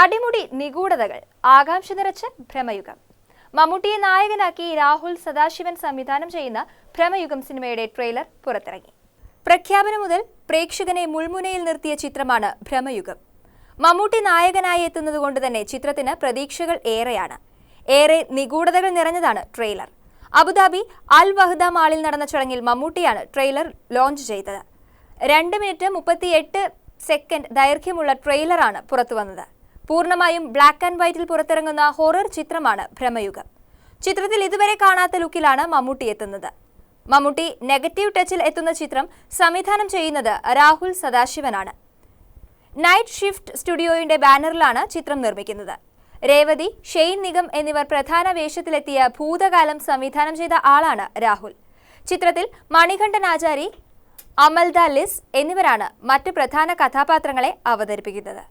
അടിമുടി നിഗൂഢതകൾ ആകാംക്ഷ നിറച്ച് ഭ്രമയുഗം. മമ്മൂട്ടിയെ നായകനാക്കി രാഹുൽ സദാശിവൻ സംവിധാനം ചെയ്യുന്ന ഭ്രമയുഗം സിനിമയുടെ ട്രെയിലർ പുറത്തിറങ്ങി. പ്രഖ്യാപനം മുതൽ പ്രേക്ഷകനെ മുൾമുനയിൽ നിർത്തിയ ചിത്രമാണ് ഭ്രമയുഗം. മമ്മൂട്ടി നായകനായി എത്തുന്നതുകൊണ്ട് തന്നെ ചിത്രത്തിന് പ്രതീക്ഷകൾ ഏറെയാണ്. ഏറെ നിഗൂഢതകൾ നിറഞ്ഞതാണ് ട്രെയിലർ. അബുദാബി അൽ വഹദ മാളിൽ നടന്ന ചടങ്ങിൽ മമ്മൂട്ടിയാണ് ട്രെയിലർ ലോഞ്ച് ചെയ്തത്. രണ്ട് മിനിറ്റ് മുപ്പത്തിയെട്ട് സെക്കൻഡ് ദൈർഘ്യമുള്ള ട്രെയിലറാണ് പുറത്തുവന്നത്. പൂർണമായും ബ്ലാക്ക് ആൻഡ് വൈറ്റിൽ പുറത്തിറങ്ങുന്ന ഹൊറർ ചിത്രമാണ് ഭ്രമയുഗം. ചിത്രത്തിൽ ഇതുവരെ കാണാത്ത ലുക്കിലാണ് മമ്മൂട്ടി എത്തുന്നത്. മമ്മൂട്ടി നെഗറ്റീവ് ടച്ചിൽ എത്തുന്ന ചിത്രം സംവിധാനം ചെയ്യുന്നത് രാഹുൽ സദാശിവനാണ്. നൈറ്റ് ഷിഫ്റ്റ് സ്റ്റുഡിയോയുടെ ബാനറിലാണ് ചിത്രം നിർമ്മിക്കുന്നത്. രേവതി ഷെയ്ൻ നിഗം എന്നിവർ പ്രധാന വേഷത്തിലെത്തിയ ഭൂതകാലം സംവിധാനം ചെയ്ത ആളാണ് രാഹുൽ. ചിത്രത്തിൽ മണികണ്ഠൻ ആചാരി അമൽദ ലിസ് എന്നിവരാണ് മറ്റ് പ്രധാന കഥാപാത്രങ്ങളെ അവതരിപ്പിക്കുന്നത്.